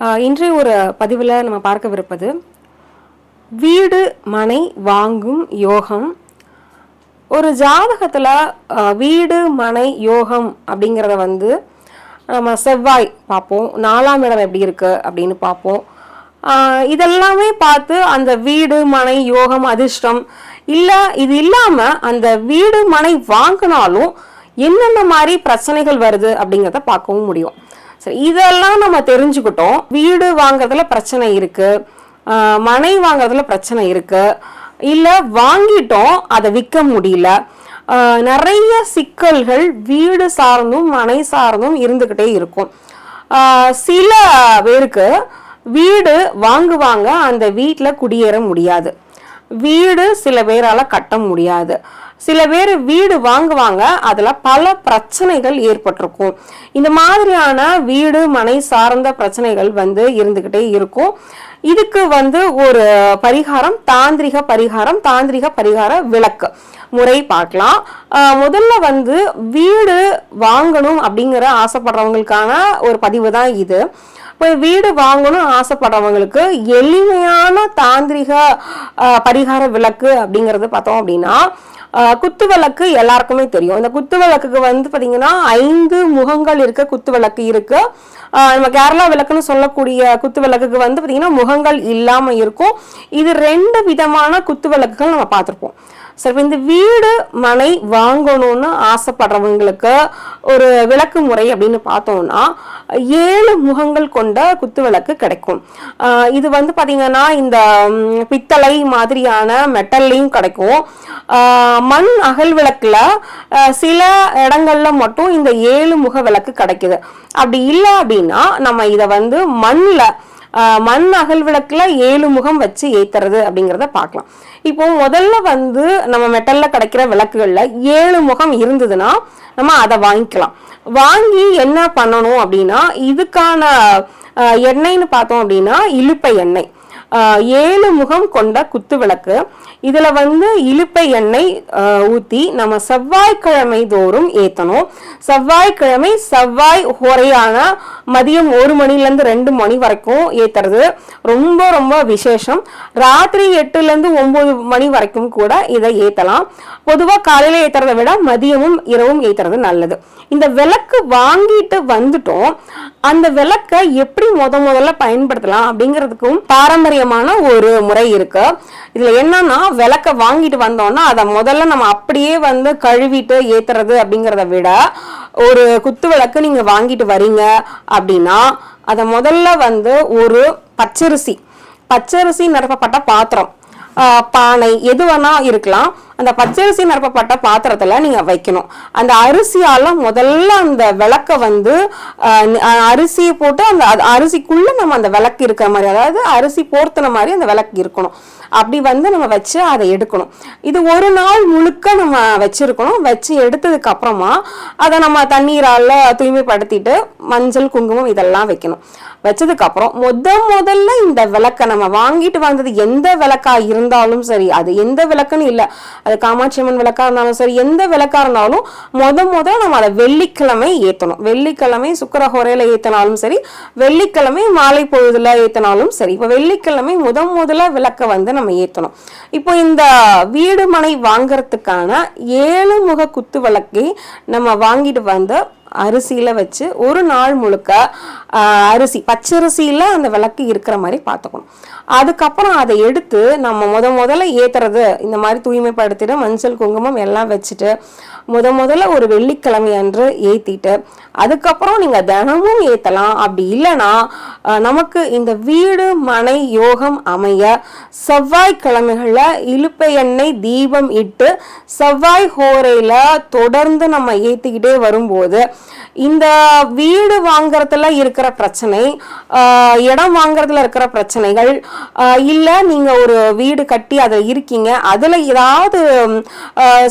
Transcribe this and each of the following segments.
இன்றைய ஒரு பதிவில் நம்ம பார்க்கவிருப்பது வீடு மனை வாங்கும் யோகம். ஒரு ஜாதகத்தில் வீடு மனை யோகம் அப்படிங்கிறத வந்து நம்ம செவ்வாய் பார்ப்போம் நாலாம் இடம் எப்படி இருக்கு அப்படின்னு பார்ப்போம். இதெல்லாமே பார்த்து அந்த வீடு மனை யோகம் அதிர்ஷ்டம் இல்லை இது இல்லாமல் அந்த வீடு மனை வாங்கினாலும் என்னென்ன மாதிரி பிரச்சனைகள் வருது அப்படிங்கிறத பார்க்கவும் முடியும். சரி இதெல்லாம் நம்ம தெரிஞ்சுக்கிட்டோம். வீடு வாங்குறதுல பிரச்சனை இருக்கு. மனை வாங்குறதுல பிரச்சனை இருக்கு. இல்ல வாங்கிட்டோம் அதை விற்க முடியல. நிறைய சிக்கல்கள் வீடு சார்ந்தும் மனை சார்ந்தும் இருந்துக்கிட்டே இருக்கும். சில பேருக்கு வீடு வாங்குவாங்க அந்த வீட்டில் குடியேற முடியாது. வீடு சில பேரால் கட்ட முடியாது. சில பேர் வீடு வாங்குவாங்க. அதில் பல பிரச்சனைகள் ஏற்பட்டிருக்கும். இந்த மாதிரியான வீடு மனை சார்ந்த பிரச்சனைகள் வந்து இருந்துக்கிட்டே இருக்கும். இதுக்கு வந்து ஒரு பரிகாரம் தாந்திரிக பரிகாரம் தாந்திரிக பரிகார விளக்கு முறை பார்க்கலாம். முதல்ல வந்து வீடு வாங்கணும் அப்படிங்கிற ஆசைப்படுறவங்களுக்கான ஒரு பதிவு தான் இது. இப்போ வீடு வாங்கணும் ஆசைப்படுறவங்களுக்கு எளிமையான தாந்திரிக பரிகார விளக்கு அப்படிங்கிறது பார்த்தோம் அப்படின்னா குத்து விளக்கு எல்லாருக்குமே தெரியும். இந்த குத்து விளக்குக்கு வந்து பார்த்தீங்கன்னா ஐந்து முகங்கள் இருக்க குத்து விளக்கு இருக்கு நம்ம கேரளா விளக்குன்னு சொல்லக்கூடிய குத்து விளக்குக்கு வந்து பார்த்தீங்கன்னா முகங்கள் இல்லாமல் இருக்கும். இது ரெண்டு விதமான குத்து விளக்குகள் நம்ம பார்த்துருப்போம். சரி இந்த வீடு மனை வாங்கணும்னு ஆசைப்படுறவங்களுக்கு ஒரு விளக்கு முறை அப்படின்னு பார்த்தோம்னா ஏழு முகங்கள் கொண்ட குத்து விளக்கு கிடைக்கும். இது வந்து பார்த்தீங்கன்னா இந்த பித்தளை மாதிரியான மெட்டல்லையும் கிடைக்கும். மண் அகல் விளக்கில் சில இடங்கள்ல மட்டும் இந்த ஏழு முக விளக்கு கிடைக்குது. அப்படி இல்லை அப்படின்னா நம்ம இதை வந்து மண்ணில் மண் அகல் விளக்குல ஏழு முகம் வச்சு ஏத்துறது அப்படிங்கிறத பார்க்கலாம். இப்போ முதல்ல வந்து நம்ம மெட்டல்ல கிடைக்கிற விளக்குகள்ல ஏழு முகம் இருந்ததுன்னா நம்ம அதை வாங்கிக்கலாம். வாங்கி என்ன பண்ணணும் அப்படின்னா இதுக்கான எண்ணெய்னு பார்த்தோம் அப்படின்னா இலுப்பை எண்ணெய். ஏழு முகம் கொண்ட குத்து விளக்கு இதில் வந்து இலுப்பை எண்ணெய் ஊற்றி நம்ம செவ்வாய்க்கிழமை தோறும் ஏற்றணும் செவ்வாய்க்கிழமை செவ்வாய் ஹொரையான மதியம் ஒரு மணிலேருந்து ரெண்டு மணி வரைக்கும் ஏற்றுறது ரொம்ப ரொம்ப விசேஷம். ராத்திரி எட்டுலேருந்து ஒம்பது மணி வரைக்கும் கூட இதை ஏற்றலாம் பொதுவாக காலையில் ஏற்றுறதை விட மதியமும் இரவும் ஏற்றுறது நல்லது. இந்த விளக்கு வாங்கிட்டு வந்துட்டோம். அந்த விளக்கை எப்படி முத முதல்ல பயன்படுத்தலாம் அப்படிங்கிறதுக்கும் பாரம்பரியமான ஒரு முறை இருக்கு. இதுல என்னன்னா விளக்க வாங்கிட்டு வந்தோம்னா அதை முதல்ல நம்ம அப்படியே வந்து கழுவிட்டு ஏத்துறது அப்படிங்கிறத விட ஒரு குத்து விளக்கு நீங்க வாங்கிட்டு வரீங்க அப்படின்னா அதை முதல்ல வந்து ஒரு பச்சரிசி பச்சரிசி நிரப்பப்பட்ட பாத்திரம் பானை எது வேணா இருக்கலாம். அந்த பச்சரிசி நிரப்பப்பட்ட பாத்திரத்தில் நீங்கள் வைக்கணும். அந்த அரிசியால் முதல்ல அந்த விளக்கை வந்து அரிசியை போட்டு அந்த அரிசிக்குள்ளே நம்ம அந்த விளக்கு இருக்கிற மாதிரி அதாவது அரிசி போர்த்துன மாதிரி அந்த விளக்கு இருக்கணும். அப்படி வந்து நம்ம வச்சு அதை எடுக்கணும். இது ஒரு நாள் முழுக்க நம்ம வச்சுருக்கணும். வச்சு எடுத்ததுக்கு அப்புறமா அதை நம்ம தண்ணீரால் தூய்மைப்படுத்திட்டு மஞ்சள் குங்குமம் இதெல்லாம் வைக்கணும். வச்சதுக்கப்புறம் முத முதல்ல இந்த விளக்கை நம்ம வாங்கிட்டு வந்தது எந்த விளக்கா இருந்தாலும் சரி அது எந்த விளக்குன்னு இல்லை. அது காமாட்சி அம்மன் விளக்கா இருந்தாலும் சரி எந்த விளக்கா இருந்தாலும் முத முத நம்ம அதை வெள்ளிக்கிழமை ஏத்தணும் வெள்ளிக்கிழமை சுக்கரஹோரையில ஏற்றினாலும் சரி வெள்ளிக்கிழமை மாலை பொழுதுல ஏற்றினாலும் சரி இப்போ வெள்ளிக்கிழமை முத முதல்ல விளக்க வந்து நம்ம ஏத்தணும் இப்போ இந்த வீடு மனை வாங்குறதுக்கான ஏழு முக குத்து விளக்கை நம்ம வாங்கிட்டு வந்து அரிசியில வச்சு ஒரு நாள் முழுக்க அரிசி பச்சரிசியில் அந்த விளக்கு இருக்கிற மாதிரி பார்த்துக்கணும். அதுக்கப்புறம் அதை எடுத்து நம்ம முத முதல்ல ஏற்றுறது இந்த மாதிரி தூய்மைப்படுத்திட்டு மஞ்சள் குங்குமம் எல்லாம் வச்சுட்டு முத முதல்ல ஒரு வெள்ளிக்கிழமை அன்று ஏற்றிட்டு அதுக்கப்புறம் நீங்கள் தினமும் ஏற்றலாம் அப்படி இல்லைன்னா நமக்கு இந்த வீடு மனை யோகம் அமைய செவ்வாய்க்கிழமைகளில் இலுப்பை எண்ணெய் தீபம் இட்டு செவ்வாய் ஹோரையில் தொடர்ந்து நம்ம ஏற்றிக்கிட்டே வரும்போது இந்த வீடு வாங்குறதுல இருக்கிற பிரச்சனை இடம் வாங்குறதுல இருக்கிற பிரச்சனைகள் இல்லை நீங்கள் ஒரு வீடு கட்டி அதில் இருக்கீங்க அதில் ஏதாவது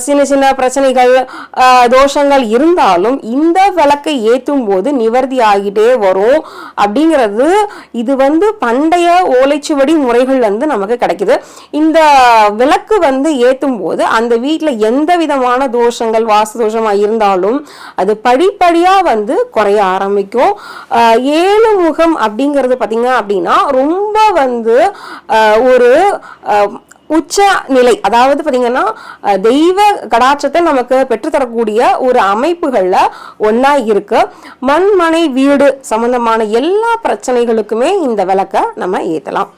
சின்ன சின்ன பிரச்சனைகள் தோஷங்கள் இருந்தாலும் இந்த விளக்கை ஏற்றும் போது நிவர்த்தி ஆகிட்டே வரும் அப்படிங்கிறது இது வந்து பண்டைய ஓலைச்சுவடி முறைகள் வந்து நமக்கு கிடைக்குது. இந்த விளக்கு வந்து ஏற்றும் போது அந்த வீட்டில் எந்த விதமான தோஷங்கள் வாசு தோஷமாக இருந்தாலும் அது படிப்படியாக வந்து குறைய ஆரம்பிக்கும். ஏழு முகம் அப்படிங்கிறது பார்த்தீங்க அப்படின்னா ரொம்ப வந்து ஒரு உச்ச நிலை. அதாவது பார்த்தீங்கன்னா தெய்வ கடாட்சத்தை நமக்கு பெற்றுத்தரக்கூடிய ஒரு அமைப்புகளில் ஒன்றா இருக்கு. மண்மனை வீடு சம்பந்தமான எல்லா பிரச்சனைகளுக்குமே இந்த விளக்கை நம்ம ஏற்றலாம்